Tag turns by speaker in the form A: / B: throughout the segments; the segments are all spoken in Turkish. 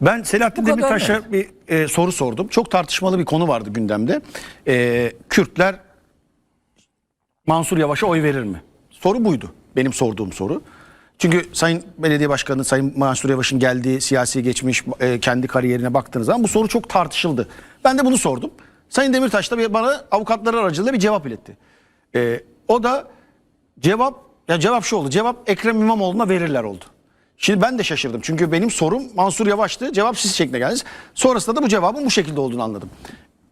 A: Ben Selahattin
B: Bu kadar
A: Demirtaş'a bir e, soru sordum. Çok tartışmalı bir konu vardı gündemde. E, Kürtler Mansur Yavaş'a oy verir mi? Soru buydu. Benim sorduğum soru. Çünkü Sayın Belediye Başkanı, Sayın Mansur Yavaş'ın geldiği siyasi geçmiş, e, kendi kariyerine baktığınız zaman bu soru çok tartışıldı. Ben de bunu sordum. Sayın Demirtaş da bana avukatları aracılığıyla bir cevap iletti. E, o da cevap, ya cevap şu oldu. Cevap Ekrem İmamoğlu'na verirler oldu. Şimdi ben de şaşırdım. Çünkü benim sorum Mansur Yavaş'tı. Cevap siz şeklinde geldiniz. Sonrasında da bu cevabın bu şekilde olduğunu anladım.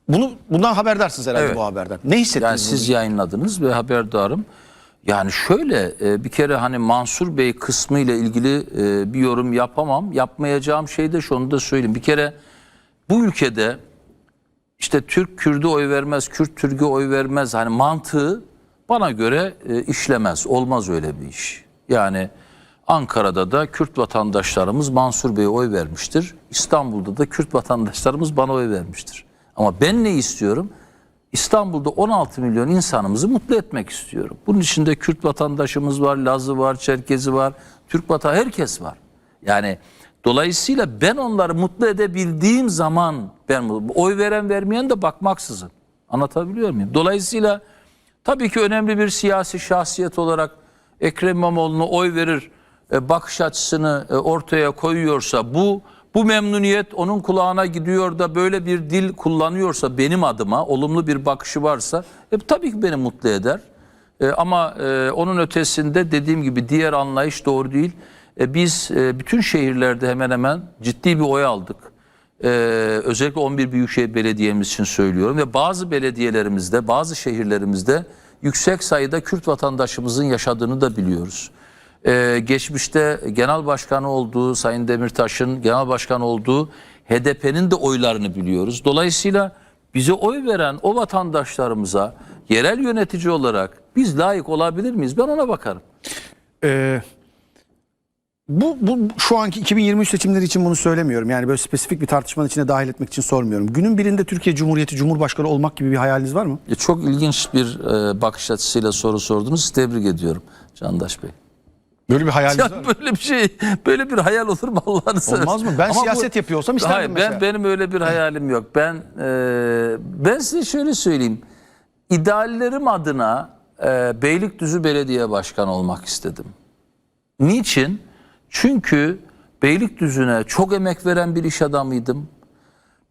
A: Bunu bundan haberdarsınız herhalde
B: Evet.
A: bu haberden. Ne hissettiniz?
B: Yani siz yayınladınız ve haberdarım. Yani şöyle e, bir kere hani Mansur Bey kısmı ile ilgili e, bir yorum yapamam. Yapmayacağım şey de şunu da söyleyeyim. Bir kere bu ülkede işte Türk Kürt'e oy vermez, Kürt Türk'e oy vermez. Hani mantığı bana göre e, işlemez. Olmaz öyle bir iş. Yani Ankara'da da Kürt vatandaşlarımız Mansur Bey'e oy vermiştir. İstanbul'da da Kürt vatandaşlarımız bana oy vermiştir. Ama ben ne istiyorum? İstanbul'da 16 milyon insanımızı mutlu etmek istiyorum. Bunun içinde Kürt vatandaşımız var, Lazı var, Çerkezi var, Türk vatan herkes var. Yani dolayısıyla ben onları mutlu edebildiğim zaman ben oy veren vermeyen de bakmaksızın. Anlatabiliyor muyum? Dolayısıyla tabii ki önemli bir siyasi şahsiyet olarak Ekrem İmamoğlu'na oy verir bakış açısını e, ortaya koyuyorsa bu bu memnuniyet onun kulağına gidiyor da böyle bir dil kullanıyorsa benim adıma olumlu bir bakışı varsa e, tabii ki beni mutlu eder. E, ama e, onun ötesinde dediğim gibi diğer anlayış doğru değil. E, biz e, bütün şehirlerde hemen hemen ciddi bir oy aldık. E, özellikle 11 Büyükşehir Belediye'miz için söylüyorum ve bazı belediyelerimizde, bazı şehirlerimizde yüksek sayıda Kürt vatandaşımızın yaşadığını da biliyoruz. Ee, geçmişte genel başkanı olduğu Sayın Demirtaş'ın genel başkan olduğu HDP'nin de oylarını biliyoruz. Dolayısıyla bize oy veren o vatandaşlarımıza yerel yönetici olarak biz layık olabilir miyiz? Ben ona bakarım.
A: Ee, bu, bu şu anki 2023 seçimleri için bunu söylemiyorum. Yani böyle spesifik bir tartışmanın içine dahil etmek için sormuyorum. Günün birinde Türkiye Cumhuriyeti Cumhurbaşkanı olmak gibi bir hayaliniz var mı?
B: E, çok ilginç bir e, bakış açısıyla soru sordunuz. Tebrik ediyorum Candaş Bey.
A: Böyle bir var
B: Ya böyle bir şey, böyle bir hayal olur mu Allah'ını seversen?
A: Olmaz mı? Ben
B: Ama
A: siyaset yapıyor olsam isterdim
B: Hayır,
A: mesela.
B: ben benim öyle bir hayalim yok. Ben e, ben size şöyle söyleyeyim. İdeallerim adına e, Beylikdüzü Belediye Başkanı olmak istedim. Niçin? Çünkü Beylikdüzü'ne çok emek veren bir iş adamıydım.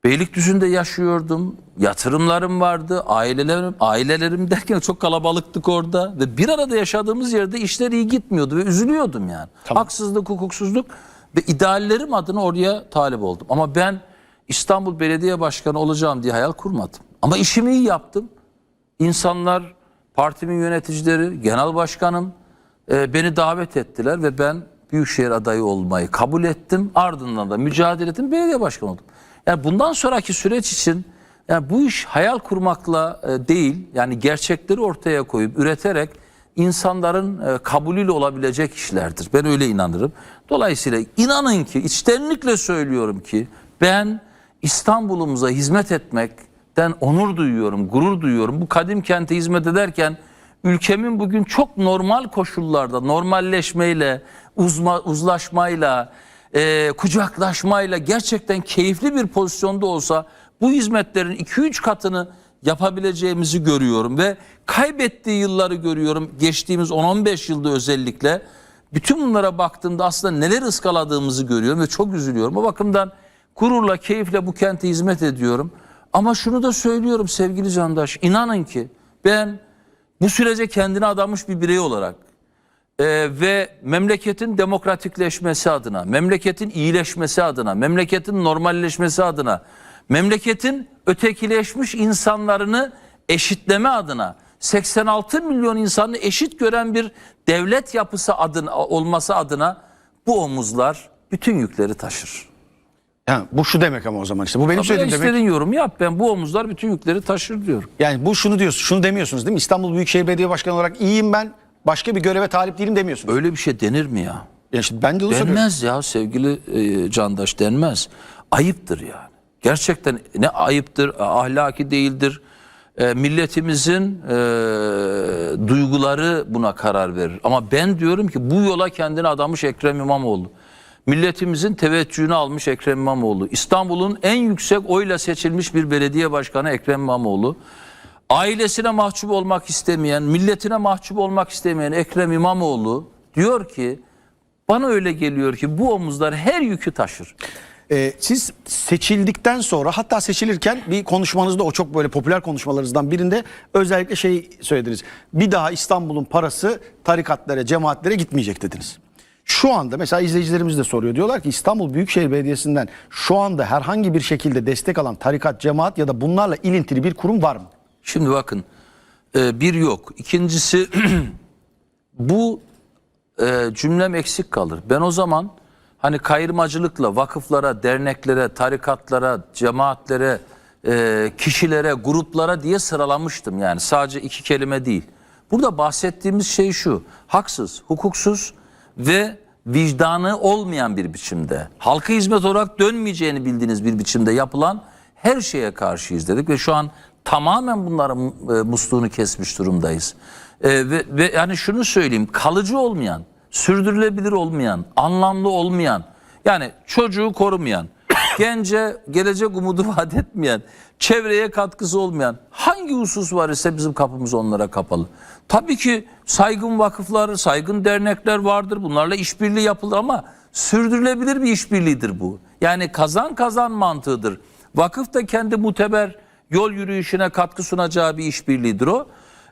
B: Beylikdüzü'nde yaşıyordum. Yatırımlarım vardı. Ailelerim, ailelerim derken çok kalabalıktık orada. Ve bir arada yaşadığımız yerde işler iyi gitmiyordu ve üzülüyordum yani. Haksızlık, hukuksuzluk ve ideallerim adına oraya talip oldum. Ama ben İstanbul Belediye Başkanı olacağım diye hayal kurmadım. Ama işimi iyi yaptım. İnsanlar, partimin yöneticileri, genel başkanım e, beni davet ettiler ve ben büyükşehir adayı olmayı kabul ettim. Ardından da mücadele ettim, belediye başkanı oldum. Yani bundan sonraki süreç için yani bu iş hayal kurmakla e, değil, yani gerçekleri ortaya koyup üreterek insanların e, kabulüyle olabilecek işlerdir. Ben öyle inanırım. Dolayısıyla inanın ki içtenlikle söylüyorum ki ben İstanbul'umuza hizmet etmekten onur duyuyorum, gurur duyuyorum. Bu kadim kente hizmet ederken ülkemin bugün çok normal koşullarda normalleşmeyle, uzma, uzlaşmayla, e, kucaklaşmayla gerçekten keyifli bir pozisyonda olsa bu hizmetlerin 2-3 katını yapabileceğimizi görüyorum ve kaybettiği yılları görüyorum. Geçtiğimiz 10-15 yılda özellikle bütün bunlara baktığımda aslında neler ıskaladığımızı görüyorum ve çok üzülüyorum. O bakımdan gururla, keyifle bu kente hizmet ediyorum. Ama şunu da söylüyorum sevgili Candaş, inanın ki ben bu sürece kendine adamış bir birey olarak e, ve memleketin demokratikleşmesi adına, memleketin iyileşmesi adına, memleketin normalleşmesi adına, memleketin ötekileşmiş insanlarını eşitleme adına 86 milyon insanı eşit gören bir devlet yapısı adına olması adına bu omuzlar bütün yükleri taşır.
A: Yani bu şu demek ama o zaman işte. Bu benim
B: Tabii
A: söylediğim demek.
B: istediğin yorum yap. Ben bu omuzlar bütün yükleri taşır diyorum.
A: Yani bu şunu diyorsun, şunu demiyorsunuz değil mi? İstanbul Büyükşehir Belediye Başkanı olarak iyiyim ben. Başka bir göreve talip değilim demiyorsunuz.
B: Öyle bir şey denir mi ya?
A: Yani işte ben de onu söylüyorum.
B: Denmez ya sevgili e, Candaş denmez. Ayıptır yani. Gerçekten ne ayıptır, ahlaki değildir. E, milletimizin e, duyguları buna karar verir. Ama ben diyorum ki bu yola kendini adamış Ekrem İmamoğlu. Milletimizin teveccühünü almış Ekrem İmamoğlu. İstanbul'un en yüksek oyla seçilmiş bir belediye başkanı Ekrem İmamoğlu. Ailesine mahcup olmak istemeyen, milletine mahcup olmak istemeyen Ekrem İmamoğlu diyor ki bana öyle geliyor ki bu omuzlar her yükü taşır.
A: Ee, siz seçildikten sonra hatta seçilirken bir konuşmanızda o çok böyle popüler konuşmalarınızdan birinde özellikle şey söylediniz. Bir daha İstanbul'un parası tarikatlara, cemaatlere gitmeyecek dediniz. Şu anda mesela izleyicilerimiz de soruyor. Diyorlar ki İstanbul Büyükşehir Belediyesi'nden şu anda herhangi bir şekilde destek alan tarikat, cemaat ya da bunlarla ilintili bir kurum var mı?
B: Şimdi bakın e, bir yok. İkincisi bu e, cümlem eksik kalır. Ben o zaman hani kayırmacılıkla vakıflara, derneklere, tarikatlara, cemaatlere, e, kişilere, gruplara diye sıralamıştım. Yani sadece iki kelime değil. Burada bahsettiğimiz şey şu. Haksız, hukuksuz ve vicdanı olmayan bir biçimde, halka hizmet olarak dönmeyeceğini bildiğiniz bir biçimde yapılan her şeye karşıyız dedik ve şu an tamamen bunların e, musluğunu kesmiş durumdayız. E, ve, ve yani şunu söyleyeyim, kalıcı olmayan, sürdürülebilir olmayan, anlamlı olmayan, yani çocuğu korumayan, gence gelecek umudu vaat etmeyen, çevreye katkısı olmayan hangi husus var ise bizim kapımız onlara kapalı. Tabii ki saygın vakıflar, saygın dernekler vardır. Bunlarla işbirliği yapılır ama sürdürülebilir bir işbirliğidir bu. Yani kazan kazan mantığıdır. Vakıf da kendi muteber yol yürüyüşüne katkı sunacağı bir işbirliğidir o.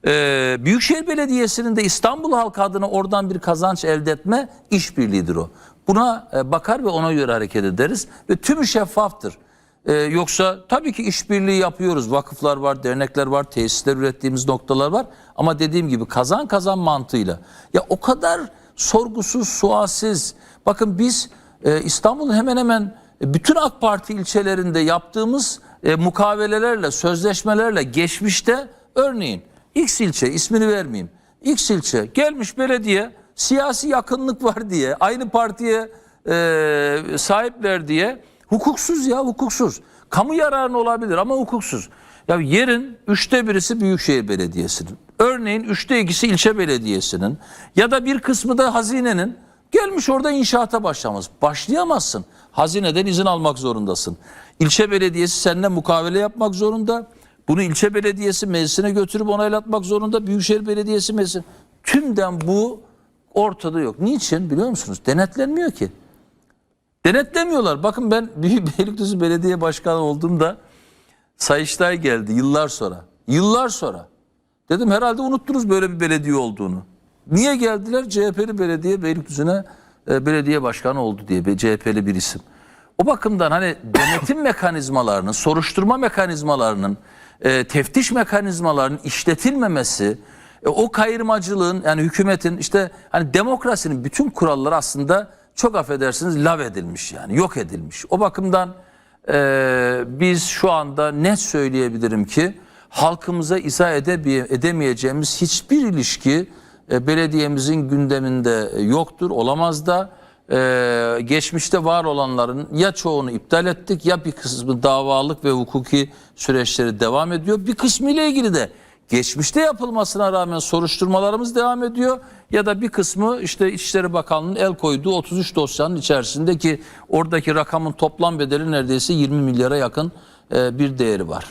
B: Ee, Büyükşehir Belediyesi'nin de İstanbul halkı adına oradan bir kazanç elde etme işbirliğidir o. Buna e, bakar ve ona göre hareket ederiz ve tümü şeffaftır. Ee, yoksa tabii ki işbirliği yapıyoruz. Vakıflar var, dernekler var, tesisler ürettiğimiz noktalar var. Ama dediğim gibi kazan kazan mantığıyla. Ya o kadar sorgusuz, sualsiz. Bakın biz e, İstanbul'un hemen hemen bütün AK Parti ilçelerinde yaptığımız e, mukavelelerle, sözleşmelerle geçmişte örneğin X ilçe ismini vermeyeyim. X ilçe gelmiş belediye siyasi yakınlık var diye aynı partiye e, sahipler diye hukuksuz ya hukuksuz. Kamu yararına olabilir ama hukuksuz. Ya yerin üçte birisi Büyükşehir Belediyesi'nin. Örneğin üçte ikisi ilçe belediyesinin ya da bir kısmı da hazinenin gelmiş orada inşaata başlamaz. Başlayamazsın. Hazineden izin almak zorundasın. İlçe belediyesi seninle mukavele yapmak zorunda. Bunu ilçe belediyesi meclisine götürüp onaylatmak zorunda. Büyükşehir Belediyesi meclisi. Tümden bu ortada yok. Niçin biliyor musunuz? Denetlenmiyor ki. Denetlemiyorlar. Bakın ben Beylikdüzü Belediye Başkanı olduğumda Sayıştay geldi yıllar sonra. Yıllar sonra. Dedim herhalde unuttunuz böyle bir belediye olduğunu. Niye geldiler? CHP'li belediye Beylikdüzü'ne e, belediye başkanı oldu diye bir CHP'li bir isim. O bakımdan hani denetim mekanizmalarının, soruşturma mekanizmalarının, e, teftiş mekanizmalarının işletilmemesi, e, o kayırmacılığın yani hükümetin işte hani demokrasinin bütün kuralları aslında çok affedersiniz lav edilmiş yani yok edilmiş. O bakımdan e, biz şu anda net söyleyebilirim ki halkımıza izah edemeyeceğimiz hiçbir ilişki e, belediyemizin gündeminde yoktur, olamaz da. E, geçmişte var olanların ya çoğunu iptal ettik ya bir kısmı davalık ve hukuki süreçleri devam ediyor. Bir kısmı ile ilgili de geçmişte yapılmasına rağmen soruşturmalarımız devam ediyor ya da bir kısmı işte İçişleri Bakanlığı'nın el koyduğu 33 dosyanın içerisindeki oradaki rakamın toplam bedeli neredeyse 20 milyara yakın e, bir değeri var.